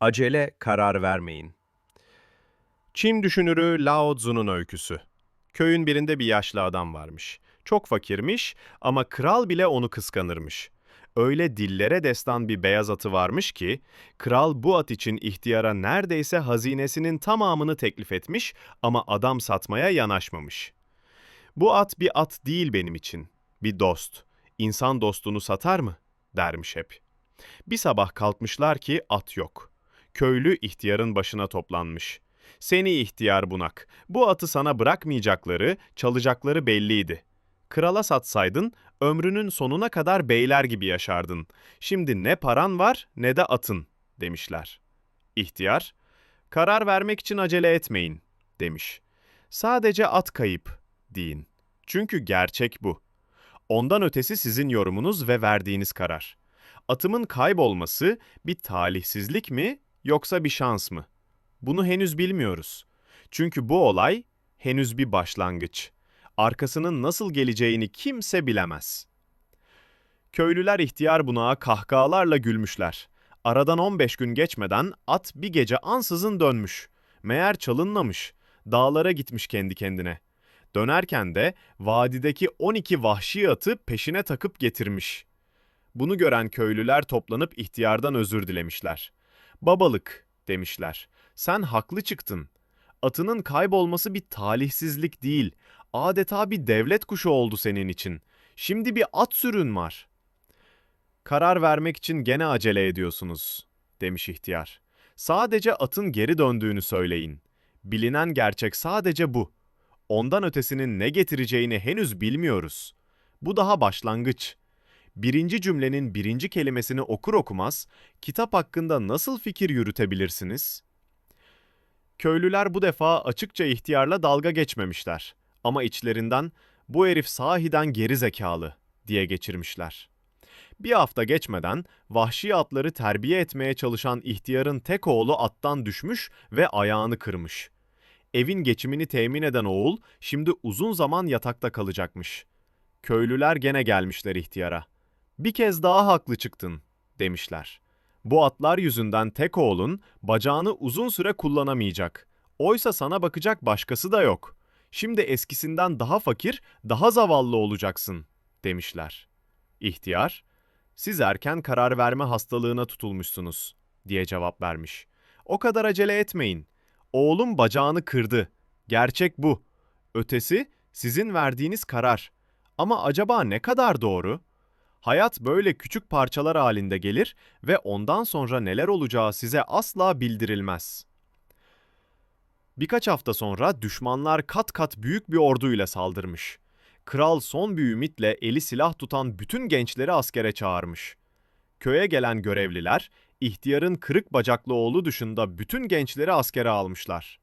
Acele karar vermeyin. Çin düşünürü Lao Tzu'nun öyküsü. Köyün birinde bir yaşlı adam varmış. Çok fakirmiş ama kral bile onu kıskanırmış. Öyle dillere destan bir beyaz atı varmış ki, kral bu at için ihtiyara neredeyse hazinesinin tamamını teklif etmiş ama adam satmaya yanaşmamış. Bu at bir at değil benim için, bir dost. İnsan dostunu satar mı? dermiş hep. Bir sabah kalkmışlar ki at yok. Köylü ihtiyarın başına toplanmış. Seni ihtiyar bunak, bu atı sana bırakmayacakları, çalacakları belliydi. Krala satsaydın, ömrünün sonuna kadar beyler gibi yaşardın. Şimdi ne paran var ne de atın, demişler. İhtiyar, karar vermek için acele etmeyin, demiş. Sadece at kayıp, deyin. Çünkü gerçek bu. Ondan ötesi sizin yorumunuz ve verdiğiniz karar. Atımın kaybolması bir talihsizlik mi yoksa bir şans mı? Bunu henüz bilmiyoruz. Çünkü bu olay henüz bir başlangıç. Arkasının nasıl geleceğini kimse bilemez. Köylüler ihtiyar bunağa kahkahalarla gülmüşler. Aradan 15 gün geçmeden at bir gece ansızın dönmüş. Meğer çalınmamış. Dağlara gitmiş kendi kendine. Dönerken de vadideki 12 vahşi atı peşine takıp getirmiş. Bunu gören köylüler toplanıp ihtiyardan özür dilemişler. Babalık demişler. Sen haklı çıktın. Atının kaybolması bir talihsizlik değil. Adeta bir devlet kuşu oldu senin için. Şimdi bir at sürün var. Karar vermek için gene acele ediyorsunuz, demiş ihtiyar. Sadece atın geri döndüğünü söyleyin. Bilinen gerçek sadece bu. Ondan ötesinin ne getireceğini henüz bilmiyoruz. Bu daha başlangıç. Birinci cümlenin birinci kelimesini okur okumaz, kitap hakkında nasıl fikir yürütebilirsiniz? Köylüler bu defa açıkça ihtiyarla dalga geçmemişler. Ama içlerinden bu herif sahiden geri zekalı diye geçirmişler. Bir hafta geçmeden vahşi atları terbiye etmeye çalışan ihtiyarın tek oğlu attan düşmüş ve ayağını kırmış. Evin geçimini temin eden oğul şimdi uzun zaman yatakta kalacakmış. Köylüler gene gelmişler ihtiyara. Bir kez daha haklı çıktın, demişler. Bu atlar yüzünden tek oğlun bacağını uzun süre kullanamayacak. Oysa sana bakacak başkası da yok. Şimdi eskisinden daha fakir, daha zavallı olacaksın, demişler. İhtiyar, siz erken karar verme hastalığına tutulmuşsunuz, diye cevap vermiş. O kadar acele etmeyin. Oğlum bacağını kırdı. Gerçek bu. Ötesi sizin verdiğiniz karar. Ama acaba ne kadar doğru? Hayat böyle küçük parçalar halinde gelir ve ondan sonra neler olacağı size asla bildirilmez. Birkaç hafta sonra düşmanlar kat kat büyük bir orduyla saldırmış. Kral son bir ümitle eli silah tutan bütün gençleri askere çağırmış. Köye gelen görevliler, ihtiyarın kırık bacaklı oğlu dışında bütün gençleri askere almışlar.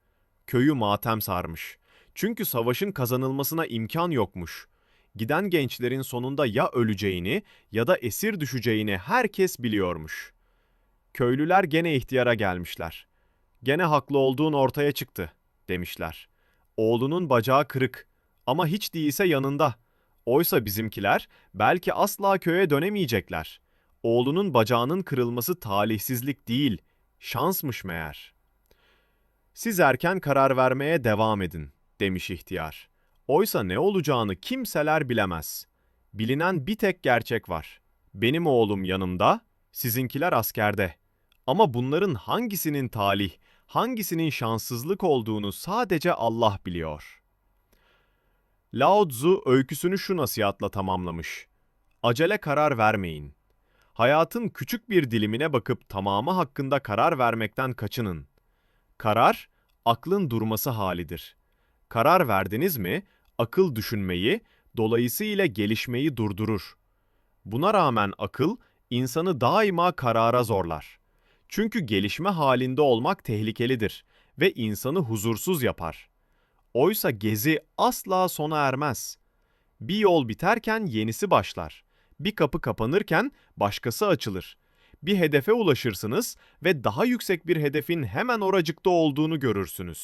Köyü matem sarmış. Çünkü savaşın kazanılmasına imkan yokmuş. Giden gençlerin sonunda ya öleceğini ya da esir düşeceğini herkes biliyormuş. Köylüler gene ihtiyara gelmişler. Gene haklı olduğun ortaya çıktı, demişler. Oğlunun bacağı kırık ama hiç değilse yanında. Oysa bizimkiler belki asla köye dönemeyecekler. Oğlunun bacağının kırılması talihsizlik değil, şansmış meğer. Siz erken karar vermeye devam edin, demiş ihtiyar. Oysa ne olacağını kimseler bilemez. Bilinen bir tek gerçek var. Benim oğlum yanımda, sizinkiler askerde. Ama bunların hangisinin talih, hangisinin şanssızlık olduğunu sadece Allah biliyor. Lao Tzu öyküsünü şu nasihatla tamamlamış. Acele karar vermeyin. Hayatın küçük bir dilimine bakıp tamamı hakkında karar vermekten kaçının. Karar, aklın durması halidir. Karar verdiniz mi, akıl düşünmeyi, dolayısıyla gelişmeyi durdurur. Buna rağmen akıl, insanı daima karara zorlar. Çünkü gelişme halinde olmak tehlikelidir ve insanı huzursuz yapar. Oysa gezi asla sona ermez. Bir yol biterken yenisi başlar. Bir kapı kapanırken başkası açılır. Bir hedefe ulaşırsınız ve daha yüksek bir hedefin hemen oracıkta olduğunu görürsünüz.